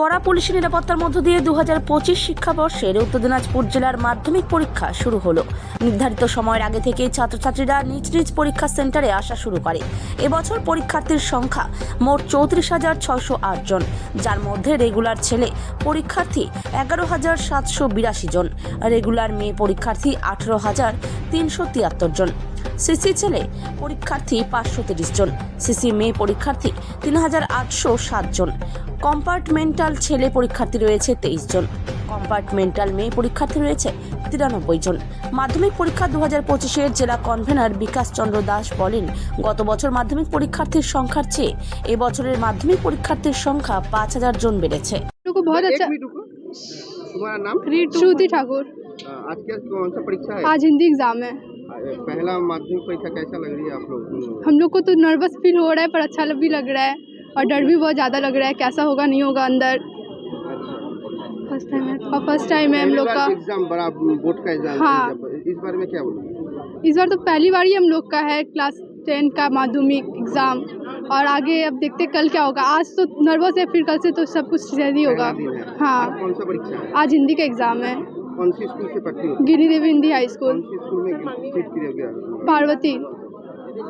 কড়া পুলিশি নিরাপত্তার মধ্য দিয়ে দু হাজার পঁচিশ শিক্ষাবর্ষের উত্তর দিনাজপুর জেলার মাধ্যমিক পরীক্ষা শুরু হলো। নির্ধারিত সময়ের আগে থেকেই ছাত্রছাত্রীরা নিজ নিজ পরীক্ষা সেন্টারে আসা শুরু করে। এবছর পরীক্ষার্থীর সংখ্যা মোট চৌত্রিশ হাজার ছশো আট জন, যার মধ্যে রেগুলার ছেলে পরীক্ষার্থী এগারো হাজার সাতশো বিরাশি জন রেগুলার মেয়ে পরীক্ষার্থী আঠেরো হাজার তিনশো তিয়াত্তর জন। সিসি ছেলে পরীক্ষার্থী পাঁচশো তিরিশ জন সিসি মেয়ে পরীক্ষার্থী তিন হাজার আটশো সাত জন কম্পার্টমেন্টাল ছেলে পরীক্ষার্থী রয়েছে তেইশ জন কম্পার্টমেন্টাল মেয়ে পরীক্ষার্থী রয়েছে তিরানব্বই জন মাধ্যমিক পরীক্ষা দু হাজার পঁচিশের জেলা কনভেনর বিকাশ চন্দ্র দাস বলেন গত বছর মাধ্যমিক পরীক্ষার্থীর সংখ্যার চেয়ে এবছরের মাধ্যমিক পরীক্ষার্থীর সংখ্যা পাঁচ হাজার জন বেড়েছে को बहुत एक अच्छा मिनट रुको तुम्हारा नाम श्रुति ठाकुर अ, आज क्या कौन सा परीक्षा है आज हिंदी एग्जाम है अ, पहला माध्यमिक परीक्षा कैसा लग रही है आप लोग हम लोग को तो नर्वस फील हो रहा है पर अच्छा भी लग रहा है और डर भी बहुत ज़्यादा लग रहा है कैसा होगा नहीं होगा अंदर। फ़र्स्ट टाइम है और फ़र्स्ट टाइम है हम लोग का। एग्ज़ाम बड़ा बोर्ड का एग्ज़ाम हाँ। इस बारे में क्या बोलोगे इस बार तो पहली बार ही हम लोग का है क्लास टेन का माध्यमिक एग्ज़ाम और आगे अब देखते कल क्या होगा। आज तो नर्वस है फिर कल से तो सब कुछ सही होगा। है। हाँ। कौन सा परीक्षा आज हिंदी का एग्ज़ाम है। कौन सी स्कूल से पढ़ती हो गिरी देवी हिंदी हाई कौन स्कूल सी स्कूल में सीट की गया पार्वती इस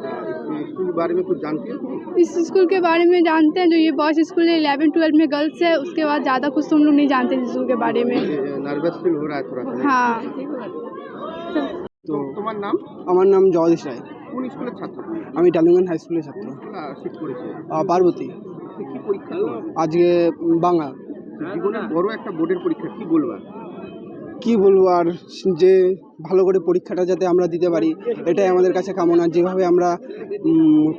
स्कूल के बारे में कुछ जानती हो तुम? इस स्कूल के बारे में जानते हैं जो ये बॉयज़ स्कूल है इलेवन ट्वेल्व में गर्ल्स है उसके बाद ज़्यादा कुछ तो हम लोग नहीं जानते इस स्कूल के बारे में नर्वस फील हो रहा है थोड़ा सा हाँ তো তোমার নাম আমার নাম জগদীশ রায় কোন স্কুলের ছাত্র আমি টালিগঞ্জ হাই স্কুলের ছাত্র সিট করেছে আহ, পার্বতী তো কি পরীক্ষা তোমার? আজকে উম, বাংলা জীবনের বড় একটা বোর্ডের পরীক্ষা কি বলবা কি বলব আর যে ভালো করে পরীক্ষাটা যাতে আমরা দিতে পারি এটাই আমাদের কাছে কামনা। যেভাবে আমরা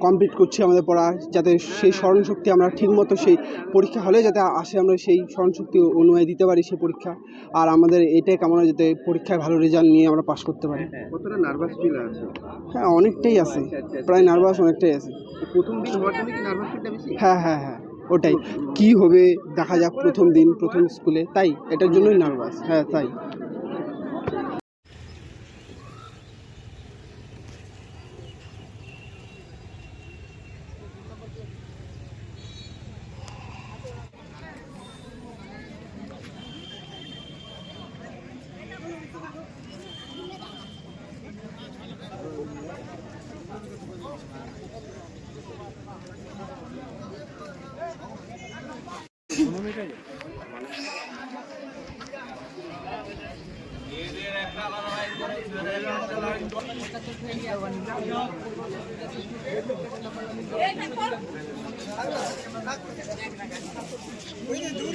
কমপ্লিট করছি আমাদের পড়া যাতে সেই স্মরণশক্তি আমরা ঠিকমতো সেই পরীক্ষা হলে যাতে আসে আমরা সেই স্মরণশক্তি অনুযায়ী দিতে পারি সেই পরীক্ষা। আর আমাদের এটাই কামনা যাতে পরীক্ষায় ভালো রেজাল্ট নিয়ে আমরা পাশ করতে পারি। কতটা নার্ভাস ফিল আছে? হ্যাঁ অনেকটাই আছে। প্রায় নার্ভাস অনেকটাই আছে। প্রথম দিন হওয়ার জন্য কি নার্ভাস ফিলটা বেশি? হ্যাঁ হ্যাঁ হ্যাঁ। ওটাই। কি হবে? দেখা যাক প্রথম দিন, প্রথম স্কুলে। তাই? এটার জন্যই নার্ভাস হ্যাঁ তাই। ওই যে দূর